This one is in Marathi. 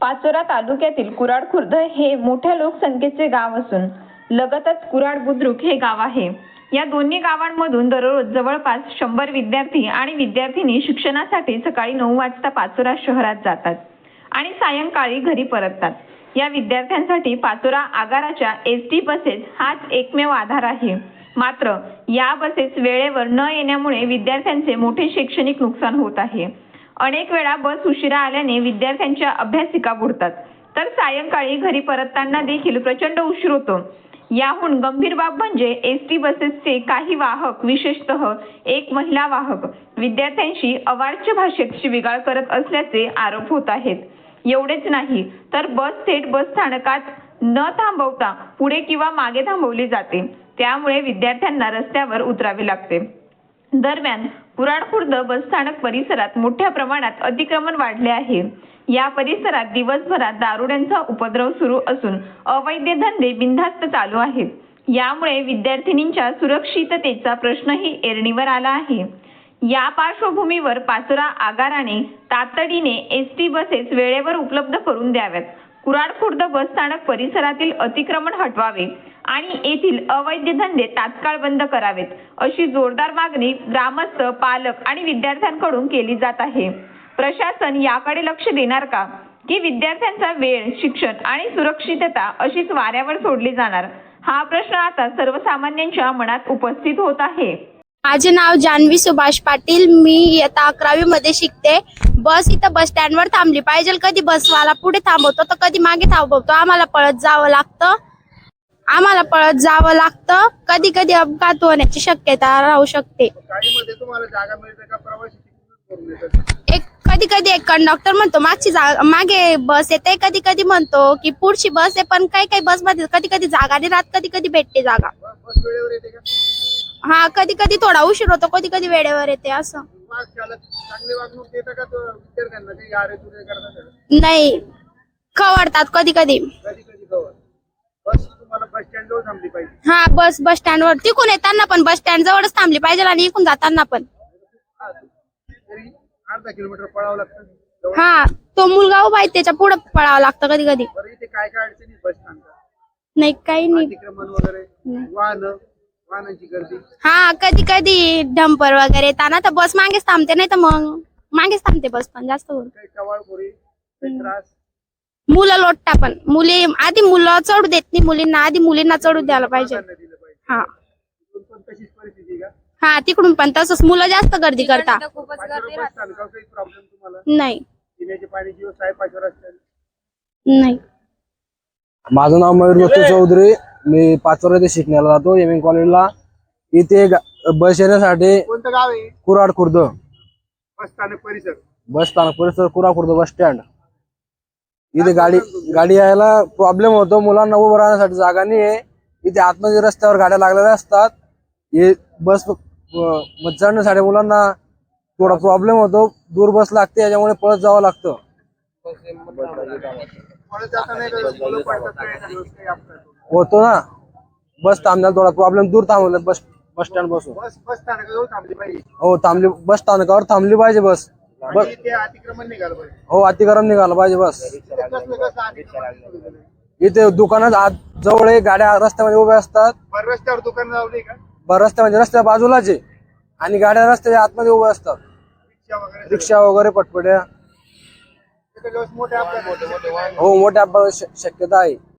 पाचोरा तालुक्यातील कुराड खुर्द हे मोठ्या लोकसंख्येचे गाव असून लगतच कुराड बुद्रुक हे गाव आहे. या दोन्ही गावांमधून दररोज जवळपास शंभर विद्यार्थी आणि विद्यार्थिनी शिक्षणासाठी सकाळी नऊ वाजता पाचोरा शहरात जातात आणि सायंकाळी घरी परततात. या विद्यार्थ्यांसाठी पाचोरा आगाराच्या एस टी बसेस हाच एकमेव आधार आहे. मात्र या बसेस वेळेवर न येण्यामुळे विद्यार्थ्यांचे मोठे शैक्षणिक नुकसान होत आहे. अनेक वेळा बस उशिरा आल्याने विद्यार्थ्यांच्या अभ्यासिका बुडतात. तर सायंकाळी घरी परतताना देखील प्रचंड उशीर होतो. याहून गंभीर बाब म्हणजे एस टी बसेसचे काही वाहक विशेषतः एक महिला वाहक विद्यार्थ्यांशी अवाच्य भाषेत शिवीगाळ करत असल्याचे आरोप होत आहेत. एवढेच नाही तर बस थेट बस स्थानकात न थांबवता पुढे किंवा मागे थांबवली जाते. त्यामुळे विद्यार्थ्यांना रस्त्यावर उतरावे लागते. दरम्यान कुराड खुर्द बसस्थानक परिसरात मोठ्या प्रमाणात अतिक्रमण वाढले आहे. या परिसरात दिवसभरात दारुड्यांचा उपद्रव सुरू असून अवैध धंदे बिनधास्त चालू आहेत. यामुळे विद्यार्थिनींच्या सुरक्षिततेचा प्रश्नही ऐरणीवर आला आहे. या पार्श्वभूमीवर पाचोरा आगाराने तातडीने एस टी बसेस वेळेवर उपलब्ध करून द्याव्यात. कुराड खुर्द बसस्थानक परिसरातील अतिक्रमण हटवावे. आणि येथील अवैध धंदे तात्काळ बंद करावेत अशी जोरदार मागणी ग्रामस्थ पालक आणि विद्यार्थ्यांकडून केली जात आहे. प्रशासन याकडे लक्ष देणार का? की विद्यार्थ्यांचा वेळ शिक्षण आणि सुरक्षितता अशीच वाऱ्यावर सोडली जाणार? हा प्रश्न आता सर्वसामान्यांच्या मनात उपस्थित होत आहे. माझे नाव जान्हवी सुभाष पाटील. मी इयत्ता अकरावी मध्ये शिकते. बस इथं बस स्टँडवर थांबली. पाहिजे कधी बसवाला? पुढे थांबवतो. तर कधी मागे थांबवतो. आम्हाला पळत जावं लागतं. आम्हाला पळत जावं लागतं. कधी कधी अपघात होण्याची शक्यता राहू शकते. गाडीमध्ये तुम्हाला जागा मिळते का? प्रवासी तिकडूनच करून येतात एक कधी कधी एक कंडक्टर म्हणतो मागची जागा मागे बस येते कधी कधी म्हणतो की पुढची बस आहे पण काही काही बसमध्ये कधी कधी जागा नाही राहत कधी कधी भेटते जागा. ब- बस वेळेवर येते का? हा कधी कधी थोडा उशीर होतो कधी कधी वेळेवर येते असं. वास चालक चांगली वागणूक देता का? तो विद्यार्थ्यांना काही आरे तुरे करतात? नाही खवडतात कधी कधी कधी कधी कवर बस तुम्हाला बस स्टँड जवळ थांबली पाहिजे. हा बस बस स्टँड वर. तिकून येताना पण बस स्टँड जवळच थांबली पाहिजे आणि इकून जाताना पण. हा, तरी अर्धा किलोमीटर पळावं लागतं. जवळ. हा तो मुलगा उभा आहे त्याच्या पुढे पळावं लागतं कधी कधी. बरं इथे काय काय अडचणी बस स्थानकात नाही काही नाही. अतिक्रमण वगैरे वाहन वाहनांची गर्दी. हा कधी कधी डंपर वगैरे येताना तर बस मागेच थांबते नाही तर मग मागेच थांबते बस पण जास्त करून. काही टवाळखोरी काही त्रास? मुलं लोटता पण. मुली आधी मुलं चढू देत नाही मुलींना आधी मुलींना चढू द्यायला पाहिजे. हा. इथून पण तशीच परिस्थिती आहे का? हा तिकडून पण तसंच. मुलं जास्त गर्दी करता. नाही. नाही. माझं नाव मयूर दत्तू चौधरी. मी पाचोरा येथे शिकण्याला जातो एम एन कॉलेजला इथे ग- बस येण्यासाठी कोणतं गाव आहे? कुराड खुर्द. बस स्थानक परिसर. बस स्थानक परिसर कुराड खुर्द बस स्टँड इथे गाडी गाडी यायला प्रॉब्लेम होतो. मुलांना उभं राहण्यासाठी जागा नाही आहे इथे आतमध्ये रस्त्यावर गाड्या लागलेल्या असतात. हे बस चढण्यासाठी मुलांना थोडा प्रॉब्लेम होतो. दूर बस लागते याच्यामुळे पळत जावं लागतं. होतो? ना. बस थांबण्याला थोडा प्रॉब्लेम दूर थांबवलं बस बस स्टँडपासून बस बस स्थानकाजवळ थांबली पाहिजे. हो थांबली बस स्थानकावर थांबली पाहिजे बस. ते अतिक्रमण निघालं पाहिजे. हो अतिक्रम निघाला पाहिजे बस. ते कसलं कसं अतिक्रमण सुरू झालंय? इथे दुकानात आत जवळ आहे, गाड्या रस्त्यामध्ये उभ्या असतात. बरं रस्त्यावर दुकान लावली का? बरं रस्त्या म्हणजे रस्त्या बाजूलाच आहे. आणि गाड्या रस्त्याच्या आतमध्ये उभ्या असतात. रिक्षा वगैरे रिक्षा वगैरे पटपट्या. मोठे अपघात हो मोठ्या अपघाताची श- शक्यता आहे.